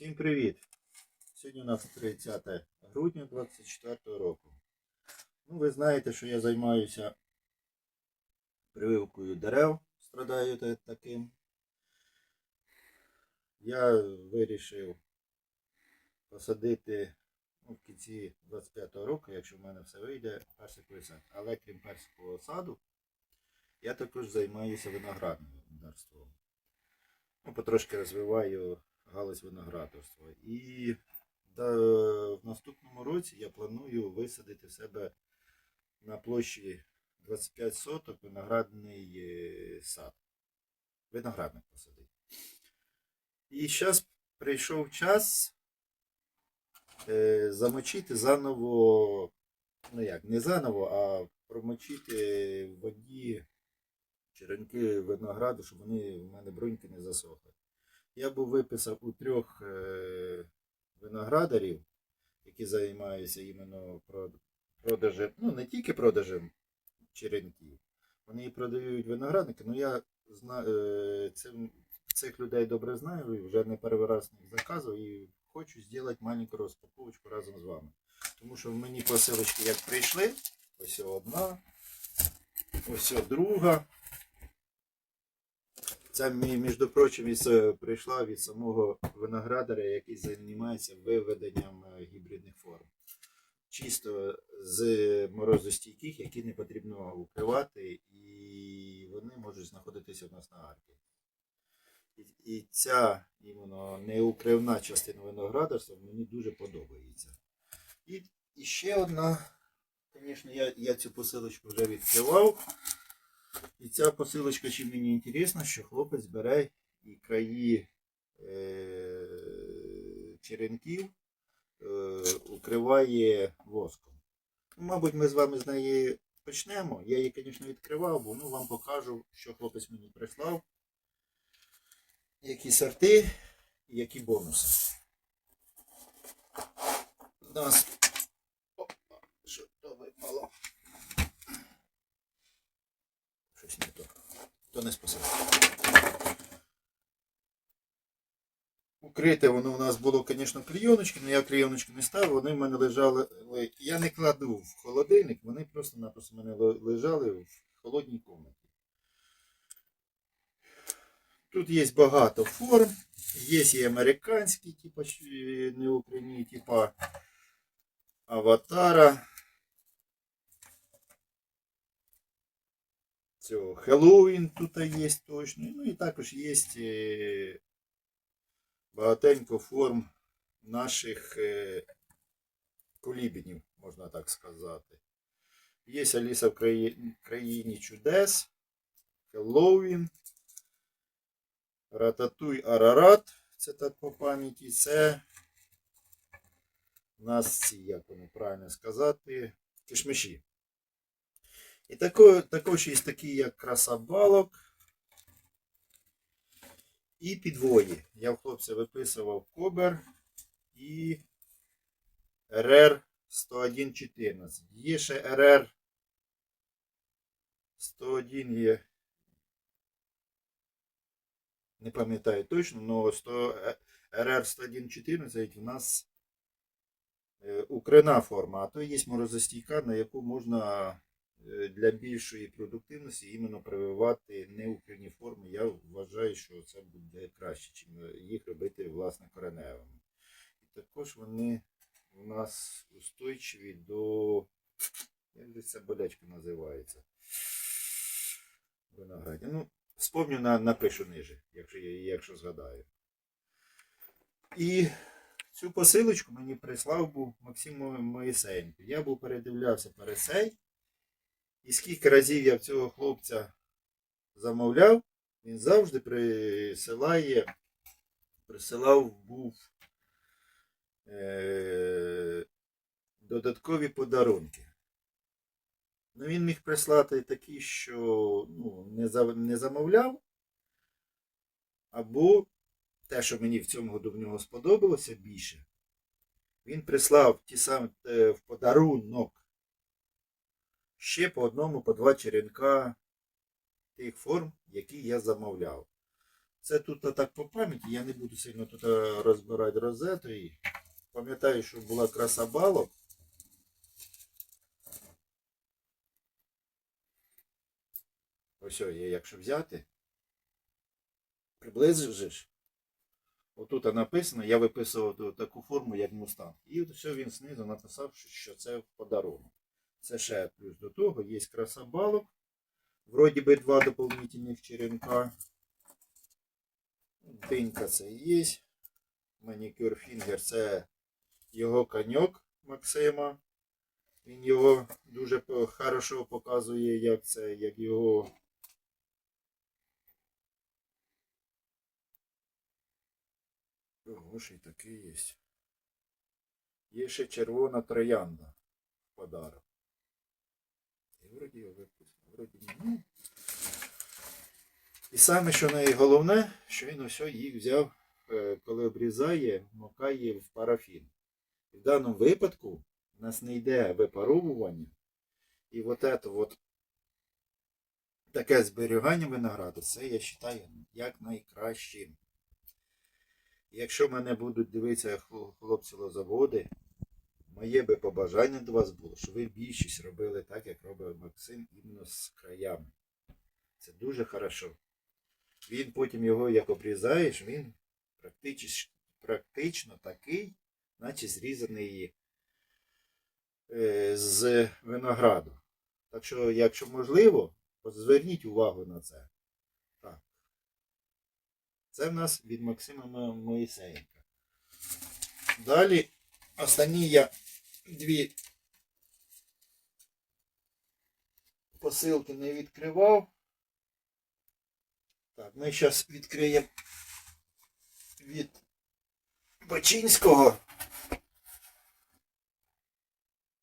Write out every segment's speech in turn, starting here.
Всім привіт! Сьогодні у нас 30 грудня 24 року. Ну, ви знаєте, що я займаюся прививкою дерев, страдаю таким. Я вирішив посадити ну, в кінці 25 року, якщо в мене все вийде, персиковий сад. Але крім персикового саду, я також займаюся виноградництвом. Ну, потрошки розвиваю галузь виноградарства. І да, в наступному році я планую висадити в себе на площі 25 соток виноградний е, сад. Виноградник посадити. І зараз прийшов час е, замочити заново, ну як, не заново, а промочити в воді черенки винограду, щоб вони в мене бруньки не засохли. Я був виписав у трьох е, виноградарів, які займаються іменно продажем, ну не тільки продажем черенків. Вони і продають виноградники, але я е, цих людей добре знаю і вже не перший раз них заказував і хочу зробити маленьку розпаковочку разом з вами. Тому що в мені посилочки як прийшли, ось одна, ось друга. Це, між прочим, прийшла від самого виноградаря, який займається виведенням е, гібридних форм. Чисто з морозостійких, які не потрібно укривати, і вони можуть знаходитися в нас на аркі. І, і ця іменно неукривна частина виноградарства мені дуже подобається. І, і ще одна, звісно, я, я цю посилочку вже відкривав. І ця посилочка чим мені інтересна, що хлопець бере і краї е, черенків е, укриває воском. Ну, Мабуть, ми з вами з неї почнемо. Я її, звісно, відкривав, бо ну, вам покажу, що хлопець мені прислав. Які сорти і які бонуси. У нас. Опа, що то випало. Щось не то. То не спасибо. Укрите воно у нас було, звісно, клейоночки, але я клейоночки не ставив, вони в мене лежали. Я не кладу в холодильник, вони просто-напросто в мене лежали в холодній кімнаті. Тут є багато форм, є і американські, типу щ- неукривні, типу аватара. Цього Хеллоуін тут є точно. Ну і також є е, багатенько форм наших е, колібінів, можна так сказати. Є Аліса в краї- країні чудес, Хеллоуін, Рататуй Арарат, це так по пам'яті, це у нас ці, як воно правильно сказати, кишмиші. І тако, також є такі, як красабалок і підвої. Я в хлопця виписував Кобер і РР 101.14. Є ще РР 101 є. Не пам'ятаю точно, але 100, РР 101.14 у нас е, укрина форма, а то є морозостійка, на яку можна для більшої продуктивності іменно прививати неукривні форми. Я вважаю, що це буде краще, ніж їх робити власне кореневими. І також вони у нас устойчиві до. Як же ця болячка називається? Винограді. Ну, вспомню, на, напишу ниже, якщо, якщо згадаю. І цю посилочку мені прислав був Максим Моїсеєнко. Я був передивлявся пересей. І скільки разів я в цього хлопця замовляв, він завжди присилає, присилав був е, додаткові подарунки. Ну, він міг прислати такі, що ну, не, за, не замовляв, або те, що мені в цьому в нього сподобалося більше, він прислав ті самі е, в подарунок ще по одному, по два черенка тих форм, які я замовляв. Це тут так по пам'яті, я не буду сильно тут е, розбирати розету. Пам'ятаю, що була краса балок. Ось, якщо взяти, приблизиш. Отут написано, я виписував таку форму, як мустанг. І все він знизу написав, що це в подарунок. Це ще плюс до того, є краса балок. Вроді би два дополнительних черенка. Динька це є. Манікюр Фінгер це його коньок Максима. Він його дуже хорошо показує, як це, як його. Ого, такий є. Є ще червона троянда в подарок. Вроді його випустили, вроді ні. І саме, що найголовне, що він ось їх взяв, е, коли обрізає, макає в парафін. І в даному випадку у нас не йде випаровування. І от це от таке зберігання винограду, це я вважаю як найкращим. Якщо мене будуть дивитися хлопці лозаводи, моє би побажання до вас було, щоб ви більшість робили так, як робить Максим, іменно з краями. Це дуже хорошо. Він потім його як обрізаєш, він практично, практично такий, наче зрізаний е, з винограду. Так що, якщо можливо, зверніть увагу на це. Так. Це в нас від Максима Мо- Моїсеєнка. Далі останні я дві посилки не відкривав. Так, ми зараз відкриємо від Бачинського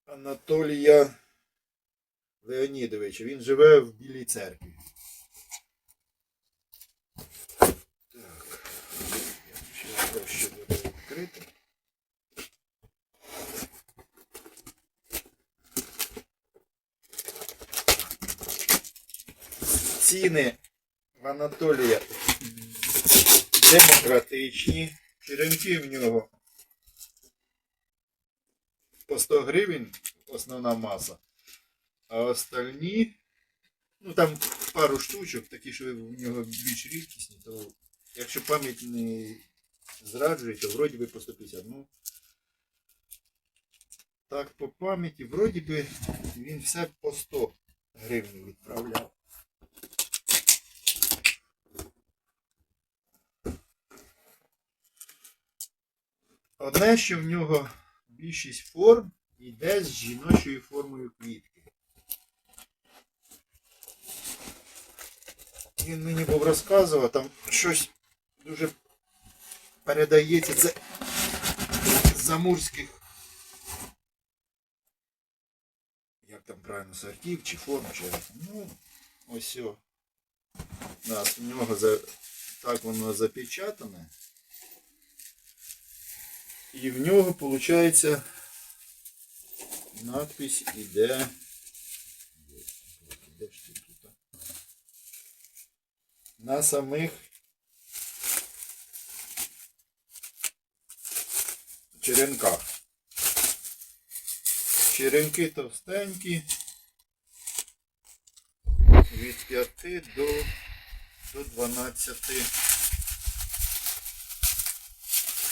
Анатолія Леонідовича. Він живе в Білій церкві. Так, я ще відкрити. Ціни в Анатолія демократичні. Черенки в нього по 100 гривень основна маса. А остальні, ну там пару штучок, такі, що в нього більш рідкісні, то якщо пам'ять не зраджує, то вроді би по 150. Ну, так по пам'яті, вроді би він все по 100 гривень відправляв. Одне, що в нього більшість форм йде з жіночою формою квітки. Він мені був розказував, там щось дуже передається. З замурських. Як там правильно сортів чи форм, чи. Ну, ось. У нас в нього за... так воно запечатане. І в нього, виходить, надпись іде. На самих черенках. Черенки товстенькі. Від 5 до, до 12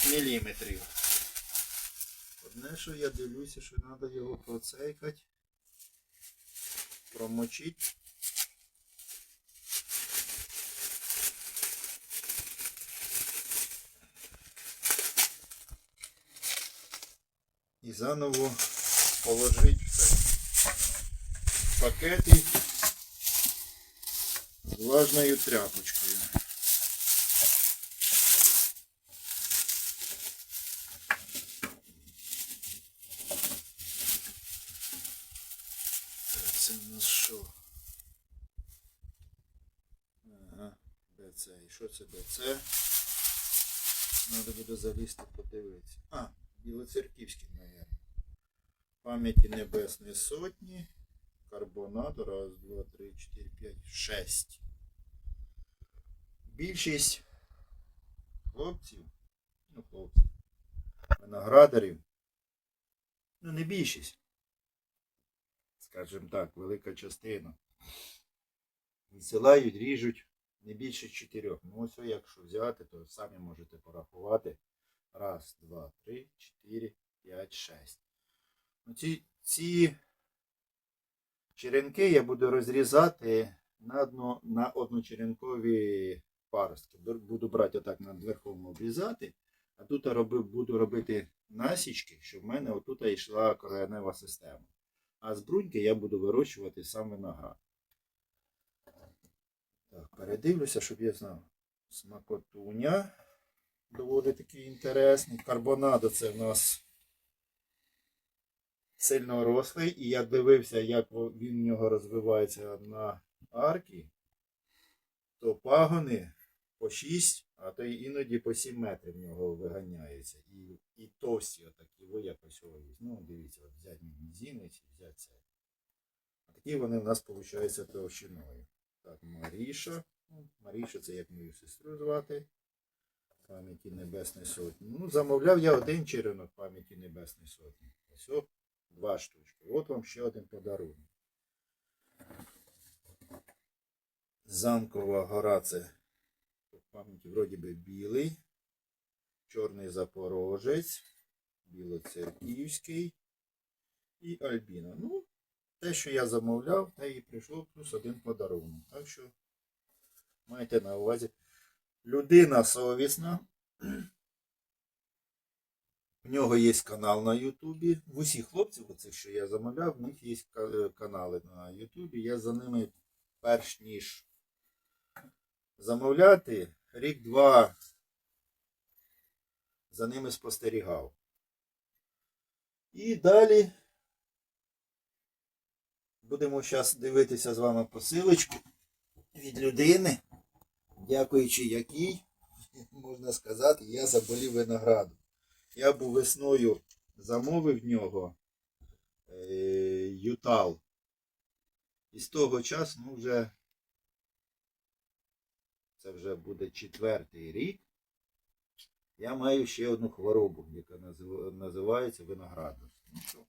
міліметрів. Одне, що я дивлюся, що треба його процейкати, промочити. І заново положити все пакети влажною тряпочкою. Так, це у нас що? Ага, Що це БЦ? Надо буде залізти подивитися. А, Білоцерківський, мабуть. Пам'яті Небесної Сотні. Карбонат. Раз, два, три, чотири, п'ять, шесть. Більшість хлопців, ну хлопців, виноградарів, ну не більшість, скажімо так, велика частина. Відсилають, ріжуть не більше чотирьох. Ну ось якщо взяти, то самі можете порахувати. Раз, два, три, чотири, п'ять, шесть. Ну, ці, ці черенки я буду розрізати на, одно, на одночеренкові паростки. Буду брати отак над верхом обрізати, а тут робив, буду робити насічки, щоб в мене отут йшла коренева система. А з бруньки я буду вирощувати сам виноград. Так, передивлюся, щоб я знав. Смакотуня. Доволі такий інтересний. Карбонадо це в нас сильно рослий. І я дивився, як він в нього розвивається на аркі, то пагони по 6, а то іноді по 7 метрів в нього виганяється. І, і товсті отакі, ви якось ось. Ну, дивіться, от взять мізинець, взять це. А такі вони в нас, виходить, товщиною. Так, Маріша. Маріша це як мою сестру звати. Пам'яті Небесної Сотні. Ну, замовляв я один черенок пам'яті Небесної Сотні. Ось два штучки. От вам ще один подарунок. Замкова гора це пам'яті вроді би білий, чорний запорожець, білоцерківський і Альбіна. Ну, те, що я замовляв, те і прийшло плюс один подарунок. Так що майте на увазі. Людина совісна. У нього є канал на Ютубі. В усіх хлопців, оцих, що я замовляв, в них є е, канали на Ютубі. Я за ними перш ніж замовляти, рік-два за ними спостерігав. І далі будемо зараз дивитися з вами посилочку від людини, дякуючи якій, можна сказати, я заболів винограду. Я був весною замовив в нього е, Ютал. І з того часу, ну вже це вже буде четвертий рік. Я маю ще одну хворобу, яка називається виноградність. Ну